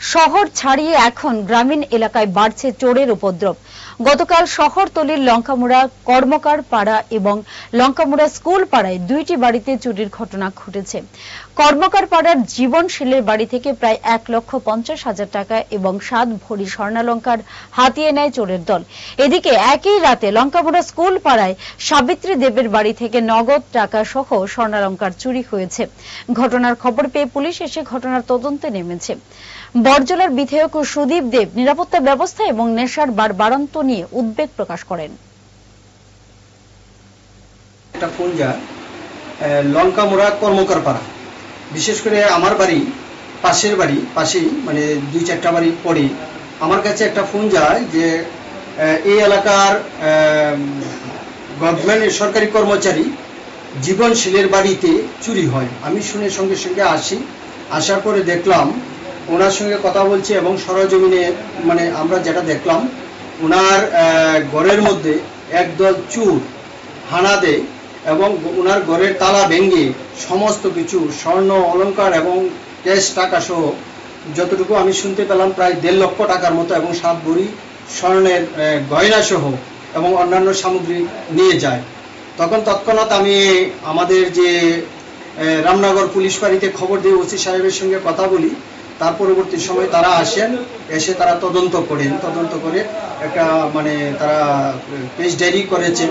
শহর ছাড়িয়ে এখন গ্রামীণ এলাকায় বাড়ছে চোরের উপদ্রব। গতকাল শহরতলির লঙ্কামুড়া কর্মকার পাড়া এবং লঙ্কামুড়া স্কুল পাড়ায় দুইটি বাড়িতে চুরির ঘটনা ঘটেছে। কর্মকার পাড়ার জীবনশীলের বাড়ি থেকে প্রায় এক লক্ষ পঞ্চাশ হাজার টাকা এবং সাত ভরি স্বর্ণালঙ্কার হাতিয়ে নেয় চোরের দল। এদিকে একই রাতে লঙ্কামুড়া স্কুল পাড়ায় সাবিত্রী দেবের বাড়ি থেকে নগদ টাকা সহ স্বর্ণালঙ্কার চুরি হয়েছে। ঘটনার খবর পেয়ে পুলিশ এসে ঘটনার তদন্তে নেমেছে। বরজলার বিধায়ক সুদীপ দেব নিরাপত্তা ব্যবস্থা এবং নেশার বার বাড়ন্ত নিয়ে উদ্বেগ প্রকাশ করেন। একটা লঙ্কামোড়া কর্মকার পাড়া বিশেষ করে আমার বাড়ি, পাশের বাড়ি, পাশেই মানে দুই চারটা বাড়ি পরে আমার কাছে একটা ফোন যায় যে এই এলাকার গভর্নমেন্ট সরকারি কর্মচারী জীবনশীলের বাড়িতে চুরি হয়। আমি শুনে সঙ্গে সঙ্গে আসি। আসার পরে দেখলাম ওনার সঙ্গে কথা বলছি এবং সরজমিনে মানে আমরা যেটা দেখলাম, ওনার ঘরের মধ্যে একদল চুর, হানা দেয় এবং ওনার ঘরের তালা ভেঙে সমস্ত কিছু, স্বর্ণ, অলংকার এবং ক্যাশ টাকা সহ যতটুকু আমি শুনতে পেলাম, প্রায় দেড় লক্ষ টাকার মতো এবং সাত ভরি স্বর্ণের গয়না সহ এবং অন্যান্য সামগ্রী নিয়ে যায়। তখন তৎক্ষণাৎ আমি আমাদের যে রামনগর পুলিশ বাড়িতে খবর দিয়ে ওসি সাহেবের সঙ্গে কথা বলি। তার পরবর্তী সময় তারা আসেন, এসে তারা তদন্ত করেন। তদন্ত করে একটা মানে তারা পেজ ডায়েরি করেছেন।